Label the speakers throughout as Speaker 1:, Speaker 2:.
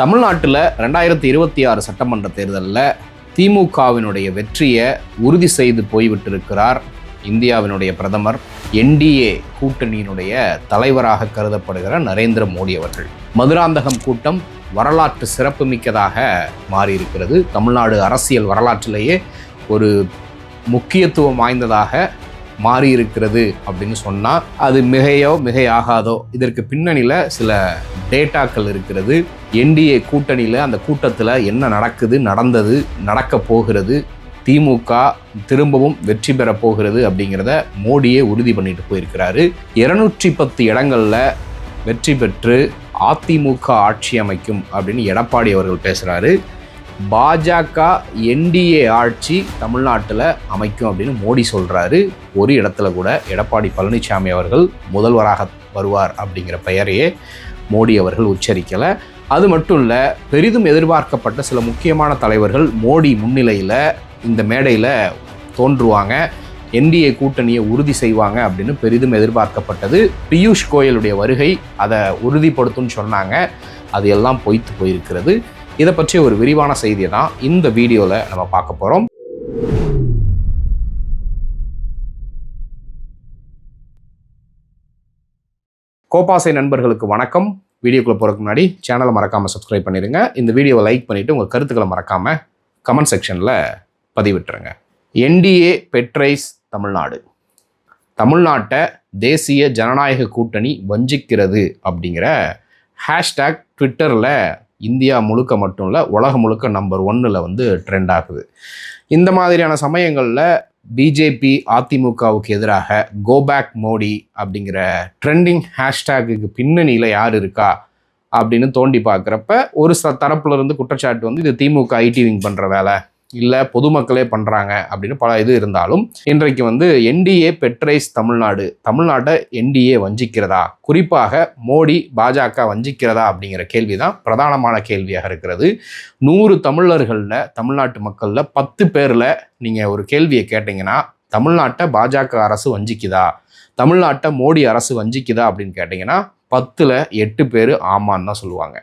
Speaker 1: தமிழ்நாட்டில் ரெண்டாயிரத்தி இருபத்தி ஆறு சட்டமன்ற தேர்தலில் திமுகவினுடைய வெற்றியை உறுதி செய்து போய்விட்டிருக்கிறார் இந்தியாவினுடைய பிரதமர். என்டிஏ கூட்டணியினுடைய தலைவராக கருதப்படுகிற நரேந்திர மோடி அவர்கள். மதுராந்தகம் கூட்டம் வரலாற்று சிறப்புமிக்கதாக மாறியிருக்கிறது. தமிழ்நாடு அரசியல் வரலாற்றிலேயே ஒரு முக்கியத்துவம் வாய்ந்ததாக மாறி இருக்கிறது அப்படின்னு சொன்னால் அது மிகையோ மிகையாகாதோ. இதற்கு பின்னணியில் சில டேட்டாக்கள் இருக்கிறது. என்டிஏ கூட்டணியில் அந்த கூட்டத்தில் என்ன நடக்குது நடந்தது நடக்க போகிறது திமுக திரும்பவும் வெற்றி பெற போகிறது அப்படிங்கிறத மோடியே உறுதி பண்ணிட்டு போயிருக்கிறாரு. இருநூற்றி பத்து இடங்களில் வெற்றி பெற்று அதிமுக ஆட்சி அமைக்கும் அப்படின்னு எடப்பாடி அவர்கள் பேசுகிறாரு பாஜக என்டிஏ ஆட்சி தமிழ்நாட்டில் அமைக்கும் அப்படின்னு மோடி சொல்கிறாரு ஒரு இடத்துல கூட எடப்பாடி பழனிசாமி அவர்கள் முதல்வராக வருவார் அப்படிங்கிற பெயரையே மோடி அவர்கள் உச்சரிக்கலை. அது மட்டும் இல்லை பெரிதும் எதிர்பார்க்கப்பட்ட சில முக்கியமான தலைவர்கள் மோடி முன்னிலையில் இந்த மேடையில் தோன்றுவாங்க. என்டிஏ கூட்டணியை உறுதி செய்வாங்க அப்படின்னு பெரிதும் எதிர்பார்க்கப்பட்டது. பியூஷ் கோயலுடைய வருகை அதை உறுதிப்படுத்தும்னு சொன்னாங்க. அது எல்லாம் பொய்த்து போயிருக்கிறது. இதை பற்றி ஒரு விரிவான செய்தியை தான் இந்த வீடியோவில் நம்ம பார்க்க போகிறோம் கோபாசை நண்பர்களுக்கு வணக்கம். வீடியோக்குள்ளே போகிறதுக்கு முன்னாடி சேனலை மறக்காமல் சப்ஸ்கிரைப் பண்ணிடுங்க. இந்த வீடியோவை லைக் பண்ணிவிட்டு உங்கள் கருத்துக்களை மறக்காமல் கமெண்ட் செக்ஷனில் பதிவிட்டுருங்க. என்டிஏ பெட்ரைஸ் தமிழ்நாடு தமிழ்நாட்டை தேசிய ஜனநாயக கூட்டணி வஞ்சிக்கிறது அப்படிங்கிற ஹேஷ்டேக் ட்விட்டரில் இந்தியா முழுக்க மட்டும் இல்லை உலகம் முழுக்க நம்பர் ஒன்னில் வந்து ட்ரெண்ட் ஆகுது. இந்த மாதிரியான சமயங்களில் பிஜேபி அதிமுகவுக்கு எதிராக கோபேக் மோடி அப்படிங்கிற ட்ரெண்டிங் ஹேஷ்டேக்கு பின்னணியில் யார் இருக்கா அப்படின்னு தோண்டி பார்க்குறப்ப ஒரு ச தரப்புலேருந்து குற்றச்சாட்டு வந்து இது திமுக ஐடி விங் பண்ணுற வேலை. இல்லை பொதுமக்களே பண்ணுறாங்க அப்படின்னு பல இது இருந்தாலும் இன்றைக்கு வந்து என்டிஏ பெட்ரைஸ் தமிழ்நாடு தமிழ்நாட்டை என்டிஏ வஞ்சிக்கிறதா? குறிப்பாக மோடி பாஜக வஞ்சிக்கிறதா அப்படிங்கிற கேள்வி தான் பிரதானமான கேள்வியாக இருக்கிறது. நூறு தமிழர்களில் தமிழ்நாட்டு மக்களில் பத்து பேரில் நீங்கள் ஒரு கேள்வியை கேட்டிங்கன்னா தமிழ்நாட்டை பாஜக அரசு வஞ்சிக்குதா? தமிழ்நாட்டை மோடி அரசு வஞ்சிக்குதா அப்படின்னு கேட்டிங்கன்னா பத்தில் எட்டு பேர் ஆமான்னு தான் சொல்லுவாங்க.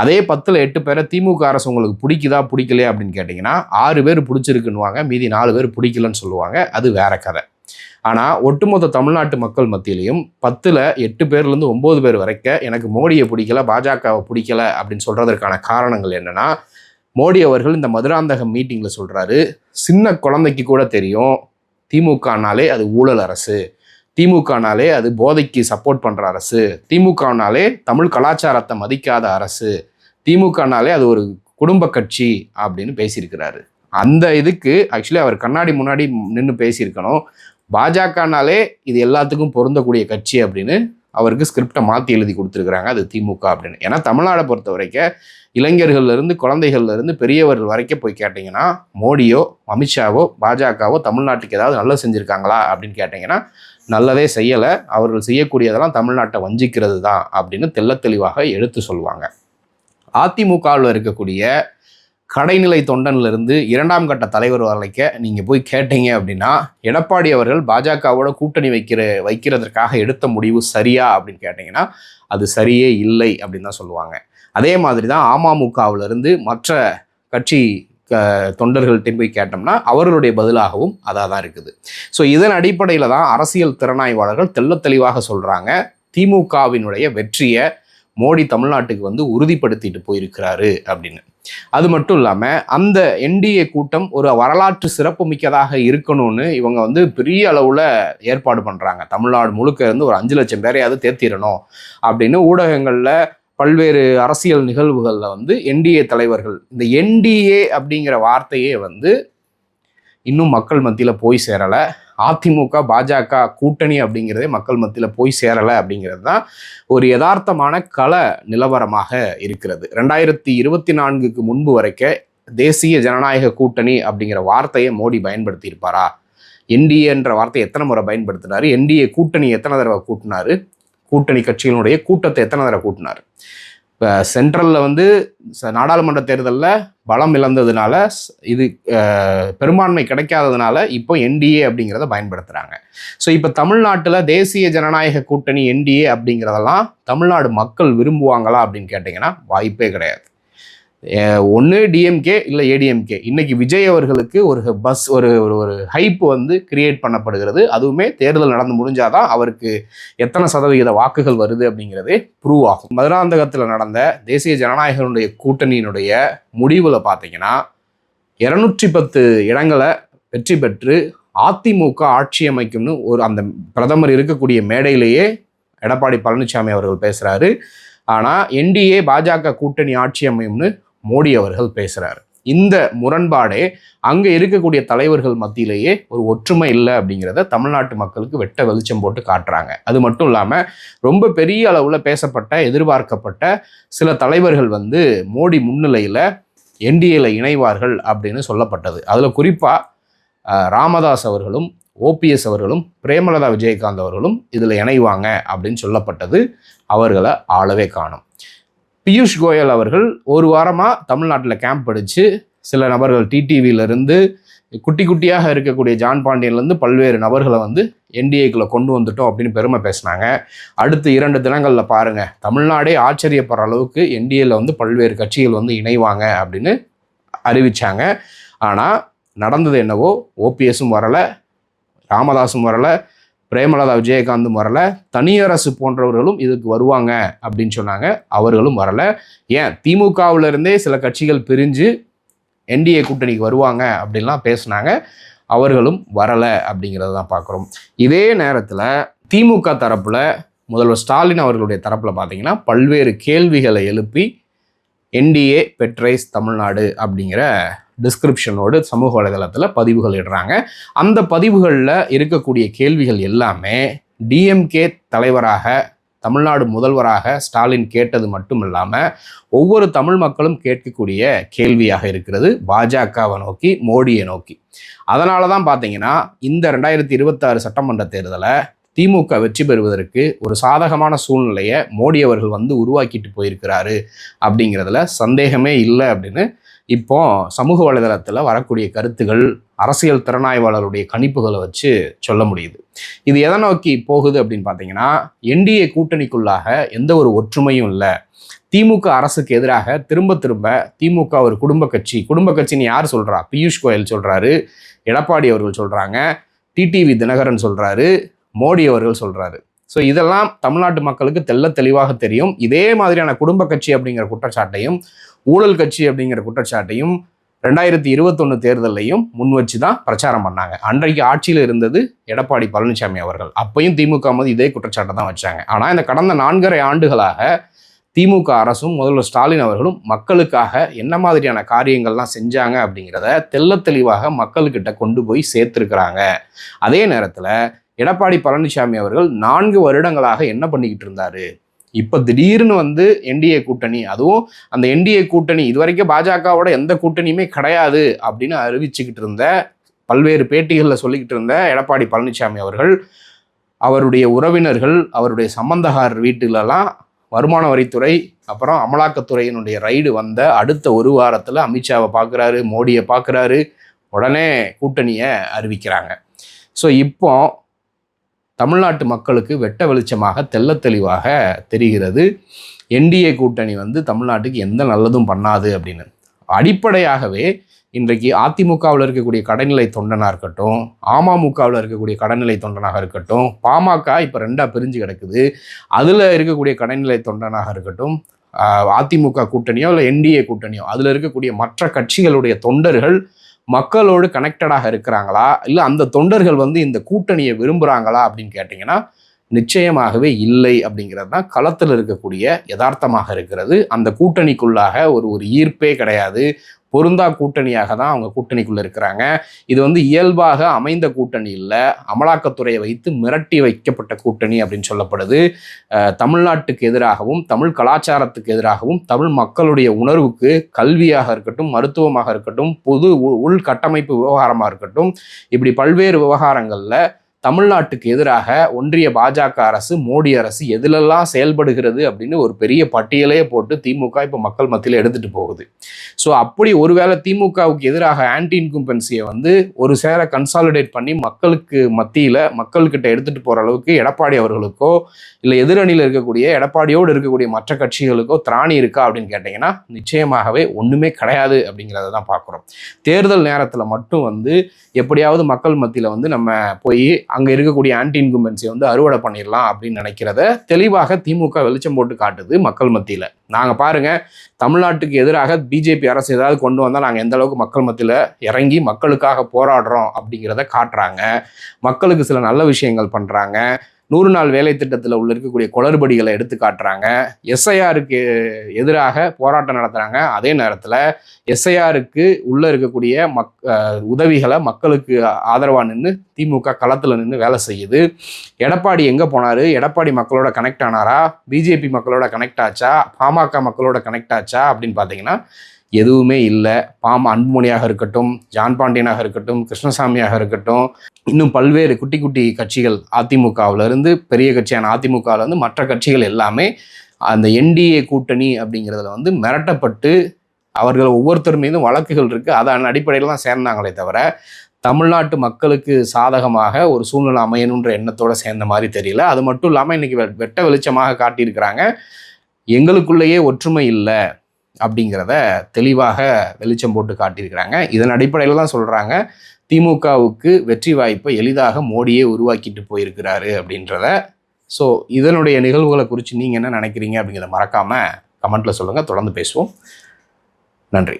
Speaker 1: அதே பத்தில் எட்டு பேரை திமுக அரசு உங்களுக்கு பிடிக்குதா பிடிக்கலையா அப்படின்னு கேட்டிங்கன்னா ஆறு பேர் பிடிச்சிருக்குன்னுவாங்க. மீதி நாலு பேர் பிடிக்கலன்னு சொல்லுவாங்க. அது வேற கதை. ஆனால் ஒட்டுமொத்த தமிழ்நாட்டு மக்கள் மத்தியிலையும் பத்தில் எட்டு பேர்லேருந்து ஒம்பது பேர் வரைக்கும் எனக்கு மோடியை பிடிக்கல பாஜகவை பிடிக்கல அப்படின்னு சொல்கிறதற்கான காரணங்கள் என்னென்னா மோடி அவர்கள் இந்த மதுராந்தகம் மீட்டிங்கில் சொல்கிறாரு சின்ன குழந்தைக்கு கூட தெரியும் திமுகனாலே அது ஊழல் அரசு. திமுகனாலே அது போதைக்கு சப்போர்ட் பண்ணுற அரசு. திமுகனாலே தமிழ் கலாச்சாரத்தை மதிக்காத அரசு. திமுகனாலே அது ஒரு குடும்ப கட்சி அப்படின்னு பேசியிருக்கிறாரு. அந்த இதுக்கு ஆக்சுவலி அவர் கண்ணாடி முன்னாடி நின்று பேசியிருக்கணும். பாஜகனாலே இது எல்லாத்துக்கும் பொருந்தக்கூடிய கட்சி அப்படின்னு அவருக்கு ஸ்கிரிப்டை மாற்றி எழுதி கொடுத்துருக்குறாங்க. அது திமுக அப்படின்னு. ஏன்னா தமிழ்நாடை பொறுத்த வரைக்கும் இளைஞர்கள்லேருந்து குழந்தைகள்லேருந்து பெரியவர்கள் வரைக்கும் போய் கேட்டிங்கன்னா மோடியோ அமித்ஷாவோ பாஜகவோ தமிழ்நாட்டுக்கு ஏதாவது நல்லது செஞ்சுருக்காங்களா அப்படின்னு கேட்டிங்கன்னா நல்லதே செய்யலை. அவர்கள் செய்யக்கூடியதெல்லாம் தமிழ்நாட்டை வஞ்சிக்கிறது தான் அப்படின்னு தெள்ளத் தெளிவாக எடுத்து சொல்லுவாங்க. அதிமுகவில் இருக்கக்கூடிய கடைநிலை தொண்டன்லேருந்து இரண்டாம் கட்ட தலைவர் வரைக்க நீங்கள் போய் கேட்டீங்க அப்படின்னா எடப்பாடி அவர்கள் பாஜகவோட கூட்டணி வைக்கிற வைக்கிறதற்காக எடுத்த முடிவு சரியா அப்படின்னு கேட்டிங்கன்னா அது சரியே இல்லை அப்படின்னு தான் சொல்லுவாங்க. அதே மாதிரி தான் அமமுகவிலிருந்து மற்ற கட்சி தொண்டர்கள்ட்ட போய் கேட்டோம்னா அவர்களுடைய பதிலாகவும் அதாக தான் இருக்குது. ஸோ இதன் அடிப்படையில் தான் அரசியல் திறனாய்வாளர்கள் தெள்ள தெளிவாக சொல்கிறாங்க திமுகவினுடைய வெற்றியை மோடி தமிழ்நாட்டுக்கு வந்து உறுதிப்படுத்திட்டு போயிருக்கிறாரு அப்படின்னு. அது மட்டும் இல்லாமல் அந்த என்டிஏ கூட்டம் ஒரு வரலாற்று சிறப்பு மிக்கதாக இருக்கணும்னு இவங்க வந்து பெரிய அளவில் ஏற்பாடு பண்ணுறாங்க தமிழ்நாடு முழுக்க இருந்து ஒரு அஞ்சு லட்சம் பேரையாவது தேர்த்திடணும் அப்படின்னு ஊடகங்களில் பல்வேறு அரசியல் நிகழ்வுகளில் வந்து என்டிஏ தலைவர்கள் இந்த என்டிஏ அப்படிங்கிற வார்த்தையே வந்து இன்னும் மக்கள் மத்தியில் போய் சேரலை. அதிமுக பாஜக கூட்டணி அப்படிங்கிறதே மக்கள் மத்தியில் போய் சேரலை அப்படிங்கிறது தான் ஒரு யதார்த்தமான கள நிலவரமாக இருக்கிறது. ரெண்டாயிரத்தி இருபத்தி நான்குக்கு முன்பு வரைக்கும் தேசிய ஜனநாயக கூட்டணி அப்படிங்கிற வார்த்தையை மோடி பயன்படுத்தியிருப்பாரா? என்டிஏன்ற வார்த்தையை எத்தனை முறை பயன்படுத்தினார்? என்டிஏ கூட்டணி எத்தனை தடவை கூட்டினார்? கூட்டணி கட்சிகளுடைய கூட்டத்தை எத்தனை தடவை கூட்டினார்? இப்போ சென்ட்ரலில் வந்து ச- நாடாளுமன்ற தேர்தலில் பலம் இழந்ததுனால இது பெரும்பான்மை கிடைக்காததுனால இப்போ என்டிஏ அப்படிங்கிறத பயன்படுத்துகிறாங்க ஸோ இப்போ தமிழ்நாட்டில் தேசிய ஜனநாயக கூட்டணி என்டிஏ அப்படிங்கிறதெல்லாம் தமிழ்நாடு மக்கள் விரும்புவாங்களா அப்படின்னு கேட்டிங்கன்னா வாய்ப்பே கிடையாது. ஒன்று டிஎம்கே இல்லை ஏடிஎம்கே இன்னைக்கு விஜய் அவர்களுக்கு ஒரு பஸ் ஒரு ஒரு ஒரு ஹைப் வந்து கிரியேட் பண்ணப்படுகிறது. அதுவுமே தேர்தல் நடந்து முடிஞ்சாதான் அவருக்கு எத்தனை சதவிகித வாக்குகள் வருது அப்படிங்கிறது ப்ரூவ் ஆகும். மதுராந்தகத்தில் நடந்த தேசிய ஜனநாயகனுடைய கூட்டணியினுடைய முடிவில் பார்த்தீங்கன்னா இரநூற்றி பத்து இடங்களை வெற்றி பெற்று அதிமுக ஆட்சி அமைக்கும்னு ஒரு அந்த பிரதமர் இருக்கக்கூடிய மேடையிலேயே எடப்பாடி பழனிசாமி அவர்கள் பேசுகிறாரு ஆனால் என்டிஏ பாஜக கூட்டணி ஆட்சி அமையும்னு மோடி அவர்கள் பேசுகிறார் இந்த முரண்பாடே அங்கே இருக்கக்கூடிய தலைவர்கள் மத்தியிலேயே ஒரு ஒற்றுமை இல்லை அப்படிங்கிறத தமிழ்நாட்டு மக்களுக்கு வெட்ட வெளிச்சம் போட்டு காட்டுறாங்க. அது மட்டும் இல்லாமல் ரொம்ப பெரிய அளவில் பேசப்பட்ட எதிர்பார்க்கப்பட்ட சில தலைவர்கள் வந்து மோடி முன்னிலையில் என்டிஏல இணைவார்கள் அப்படின்னு சொல்லப்பட்டது. அதில் குறிப்பாக ராமதாஸ் அவர்களும் ஓபிஎஸ் அவர்களும் பிரேமலதா விஜயகாந்த் அவர்களும் இதில் இணைவாங்க அப்படின்னு சொல்லப்பட்டது அவர்களை ஆளவே காணும். பியூஷ் கோயல் அவர்கள் ஒரு வாரமாக தமிழ்நாட்டில் கேம்ப் அடித்து சில நபர்கள் டிடிவியிலிருந்து குட்டி குட்டியாக இருக்கக்கூடிய ஜான் பாண்டியன்லேருந்து பல்வேறு நபர்களை வந்து என்டிஏக்குள்ளே கொண்டு வந்துட்டோம் அப்படின்னு பெருமை பேசினாங்க. அடுத்து இரண்டு தினங்களில் பாருங்கள் தமிழ்நாடே ஆச்சரியப்படுற அளவுக்கு என்டிஏல வந்து பல்வேறு கட்சிகள் வந்து இணைவாங்க அப்படின்னு அறிவித்தாங்க ஆனால் நடந்தது என்னவோ ஓபிஎஸும் வரலை ராமதாஸும் வரலை பிரேமலதா விஜயகாந்தும் வரல. தனியரசு போன்றவர்களும் இதுக்கு வருவாங்க அப்படின்னு சொன்னாங்க. அவர்களும் வரல. ஏன்? திமுகவுல இருந்தே சில கட்சிகள் பிரிஞ்சு என்டிஏ கூட்டணிக்கு வருவாங்க அப்படின்லாம் பேசினாங்க. அவர்களும் வரலை அப்படிங்கிறத தான் பார்க்குறோம். இதே நேரத்தில் திமுக தரப்பில் முதல்வர் ஸ்டாலின் அவர்களுடைய தரப்பில் பார்த்தீங்கன்னா பல்வேறு கேள்விகளை எழுப்பி என்டிஏ பெட்ரைஸ் தமிழ்நாடு அப்படிங்கிற டிஸ்கிரிப்ஷனோடு சமூக வலைதளத்தில் பதிவுகள் இடுறாங்க. அந்த பதிவுகளில் இருக்கக்கூடிய கேள்விகள் எல்லாமே டிஎம்கே தலைவராக தமிழ்நாடு முதல்வராக ஸ்டாலின் கேட்டது மட்டும் இல்லாமல் ஒவ்வொரு தமிழ் மக்களும் கேட்கக்கூடிய கேள்வியாக இருக்கிறது பாஜகவை நோக்கி மோடியை நோக்கி. அதனால தான் பார்த்தீங்கன்னா இந்த ரெண்டாயிரத்தி இருபத்தாறு சட்டமன்ற தேர்தலை திமுக வெற்றி பெறுவதற்கு ஒரு சாதகமான சூழ்நிலையை மோடி அவர்கள் வந்து உருவாக்கிட்டு போயிருக்கிறாரு அப்படிங்கிறதுல சந்தேகமே இல்லை அப்படின்னு இப்போ சமூக வலைதளத்தில் வரக்கூடிய கருத்துகள் அரசியல் திறனாய்வாளருடைய கணிப்புகளை வச்சு சொல்ல முடியுது. இது எதை நோக்கி போகுது அப்படின்னு பார்த்தீங்கன்னா என்டிஏ கூட்டணிக்குள்ளாக எந்த ஒரு ஒற்றுமையும் இல்லை. திமுக அரசுக்கு எதிராக திரும்ப திரும்ப திமுக ஒரு குடும்ப கட்சி குடும்ப கட்சின்னு யார் சொல்கிறா பியூஷ் கோயல் சொல்கிறாரு எடப்பாடி அவர்கள் சொல்கிறாங்க டிடிவி தினகரன் சொல்கிறாரு மோடி அவர்கள் சொல்கிறாரு ஸோ இதெல்லாம் தமிழ்நாட்டு மக்களுக்கு தெல்ல தெளிவாக தெரியும். இதே மாதிரியான குடும்ப கட்சி அப்படிங்கிற குற்றச்சாட்டையும் ஊழல் கட்சி அப்படிங்கிற குற்றச்சாட்டையும் ரெண்டாயிரத்தி இருபத்தொன்று தேர்தலையும் முன் வச்சு தான் பிரச்சாரம் பண்ணாங்க. அன்றைக்கு ஆட்சியில் இருந்தது எடப்பாடி பழனிசாமி அவர்கள். அப்பையும் திமுக வந்து இதே குற்றச்சாட்டை தான் வச்சாங்க. ஆனால் இந்த கடந்த நான்கரை ஆண்டுகளாக திமுக அரசும் முதல்வர் ஸ்டாலின் அவர்களும் மக்களுக்காக என்ன மாதிரியான காரியங்கள்லாம் செஞ்சாங்க அப்படிங்கிறத தெல்ல தெளிவாக மக்கள்கிட்ட கொண்டு போய் சேர்த்துருக்குறாங்க. அதே நேரத்தில் எடப்பாடி பழனிசாமி அவர்கள் நான்கு வருடங்களாக என்ன பண்ணிக்கிட்டு இருந்தாரு? இப்போ திடீர்னு வந்து என்டிஏ கூட்டணி அதுவும் அந்த என்டிஏ கூட்டணி இது வரைக்கும் பாஜகவோட எந்த கூட்டணியுமே கிடையாது அப்படின்னு அறிவிச்சுக்கிட்டு இருந்த பல்வேறு பேட்டிகளில் சொல்லிக்கிட்டு இருந்த எடப்பாடி பழனிசாமி அவர்கள் அவருடைய உறவினர்கள் அவருடைய சம்பந்தகார் வீட்டிலலாம் வருமான வரித்துறை அப்புறம் அமலாக்கத்துறையினுடைய ரைடு வந்த அடுத்த ஒரு வாரத்தில் அமித்ஷாவை பார்க்குறாரு மோடியை பார்க்குறாரு உடனே கூட்டணியை அறிவிக்கிறாங்க. ஸோ இப்போ தமிழ்நாட்டு மக்களுக்கு வெட்ட வெளிச்சமாக தெல்ல தெளிவாக தெரிகிறது. என்டிஏ கூட்டணி வந்து தமிழ்நாட்டுக்கு எந்த நல்லதும் பண்ணாது அப்படின்னு. அடிப்படையாகவே இன்றைக்கு அதிமுகவில் இருக்கக்கூடிய கடைநிலை தொண்டனாக இருக்கட்டும் அமமுகவில் இருக்கக்கூடிய கடைநிலை தொண்டனாக இருக்கட்டும் பாமக இப்போ ரெண்டாக பிரிஞ்சு கிடக்குது. அதில் இருக்கக்கூடிய கடைநிலை தொண்டனாக இருக்கட்டும் அதிமுக கூட்டணியோ இல்லை என்டிஏ கூட்டணியோ அதில் இருக்கக்கூடிய மற்ற கட்சிகளுடைய தொண்டர்கள் மக்களோடு கனெக்டடாக இருக்கிறாங்களா? இல்லை அந்த தொண்டர்கள் வந்து இந்த கூட்டணியை விரும்புகிறாங்களா அப்படின்னு கேட்டிங்கன்னா நிச்சயமாகவே இல்லை அப்படிங்கிறது தான் களத்தில் இருக்கக்கூடிய யதார்த்தமாக இருக்கிறது. அந்த கூட்டணிக்குள்ளாக ஒரு ஒரு ஈர்ப்பே கிடையாது. பொருந்தா கூட்டணியாக தான் அவங்க கூட்டணிக்குள்ள இருக்கிறாங்க. இது வந்து இயல்பாக அமைந்த கூட்டணி இல்லை. அமலாக்கத்துறையை வைத்து மிரட்டி வைக்கப்பட்ட கூட்டணி அப்படின்னு சொல்லப்படுது. தமிழ்நாட்டுக்கு எதிராகவும் தமிழ் கலாச்சாரத்துக்கு எதிராகவும் தமிழ் மக்களுடைய உணர்வுக்கு கல்வியாக இருக்கட்டும் மருத்துவமாக இருக்கட்டும் பொது உள்கட்டமைப்பு விவகாரமாக இருக்கட்டும் இப்படி பல்வேறு விவகாரங்களில் தமிழ்நாட்டுக்கு எதிராக ஒன்றிய பாஜக அரசு மோடி அரசு எதிலெல்லாம் செயல்படுகிறது அப்படின்னு ஒரு பெரிய பட்டியலே போட்டு திமுக இப்போ மக்கள் மத்தியில் எடுத்துகிட்டு போகுது. ஸோ அப்படி ஒருவேளை திமுகவுக்கு எதிராக ஆன்டி இன்கும்பன்சியை வந்து ஒரு சேர கன்சாலிடேட் பண்ணி மக்களுக்கு மத்தியில் மக்கள்கிட்ட எடுத்துகிட்டு போகிற அளவுக்கு எடப்பாடி அவர்களுக்கோ இல்லை எதிரணியில் இருக்கக்கூடிய எடப்பாடியோடு இருக்கக்கூடிய மற்ற கட்சிகளுக்கோ திராணி இருக்கா அப்படின்னு கேட்டிங்கன்னா நிச்சயமாகவே ஒன்றுமே கிடையாது அப்படிங்கிறத தான் பார்க்குறோம். தேர்தல் நேரத்தில் மட்டும் வந்து எப்படியாவது மக்கள் மத்தியில் வந்து நம்ம போய் அங்கே இருக்கக்கூடிய ஆன்டி இன்குமென்சியை வந்து அறுவடை பண்ணிடலாம் அப்படின்னு நினைக்கிறத தெளிவாக திமுக வெளிச்சம் போட்டு காட்டுது மக்கள் மத்தியில். நாங்கள் பாருங்க தமிழ்நாட்டுக்கு எதிராக பிஜேபி அரசு ஏதாவது கொண்டு வந்தால் நாங்கள் எந்த அளவுக்கு மக்கள் மத்தியில் இறங்கி மக்களுக்காக போராடுறோம் அப்படிங்கிறத காட்டுறாங்க. மக்களுக்கு சில நல்ல விஷயங்கள் பண்ணுறாங்க நூறு நாள் வேலை திட்டத்தில் உள்ள இருக்கக்கூடிய குளறுபடிகளை எடுத்து காட்டுறாங்க. எஸ்ஐஆருக்கு எதிராக போராட்டம் நடத்துகிறாங்க அதே நேரத்தில் எஸ்ஐஆருக்கு உள்ளே இருக்கக்கூடிய மக் உதவிகளை மக்களுக்கு ஆதரவாக நின்று திமுக களத்தில் நின்று வேலை செய்யுது. எடப்பாடி எங்கே போனார்? எடப்பாடி மக்களோட கனெக்ட் ஆனாரா? பிஜேபி மக்களோட கனெக்ட் ஆச்சா? பாமக மக்களோட கனெக்ட் ஆச்சா? அப்படின்னு பார்த்தீங்கன்னா எதுவுமே இல்லை. பாம அன்புமணியாக இருக்கட்டும் ஜான் பாண்டியனாக இருக்கட்டும் கிருஷ்ணசாமியாக இருக்கட்டும் இன்னும் பல்வேறு குட்டி குட்டி கட்சிகள் அதிமுகவுலேருந்து பெரிய கட்சியான அதிமுகவிலேருந்து மற்ற கட்சிகள் எல்லாமே அந்த என்டிஏ கூட்டணி அப்படிங்கிறதுல வந்து மிரட்டப்பட்டு அவர்கள் ஒவ்வொருத்தர் மீதும் வழக்குகள் இருக்குது அதன் அடிப்படையில் தான் சேர்ந்தாங்களே தவிர தமிழ்நாட்டு மக்களுக்கு சாதகமாக ஒரு சூழ்நிலை அமையணுன்ற எண்ணத்தோடு சேர்ந்த மாதிரி தெரியல. அது மட்டும் இல்லாமல் இன்றைக்கி வெ- வெட்ட வெளிச்சமாக காட்டியிருக்கிறாங்க. எங்களுக்குள்ளேயே ஒற்றுமை இல்லை. அப்படிங்கிறத தெளிவாக வெளிச்சம் போட்டு காட்டியிருக்கிறாங்க. இதன் அடிப்படையில் தான் சொல்கிறாங்க திமுகவுக்கு வெற்றி வாய்ப்பை எளிதாக மோடியே உருவாக்கிட்டு போயிருக்கிறாரு அப்படின்றத. ஸோ இதனுடைய நிகழ்வுகளை குறித்து நீங்கள் என்ன நினைக்கிறீங்க அப்படிங்கிறத மறக்காமல் கமெண்ட்டில் சொல்லுங்கள் தொடர்ந்து பேசுவோம். நன்றி.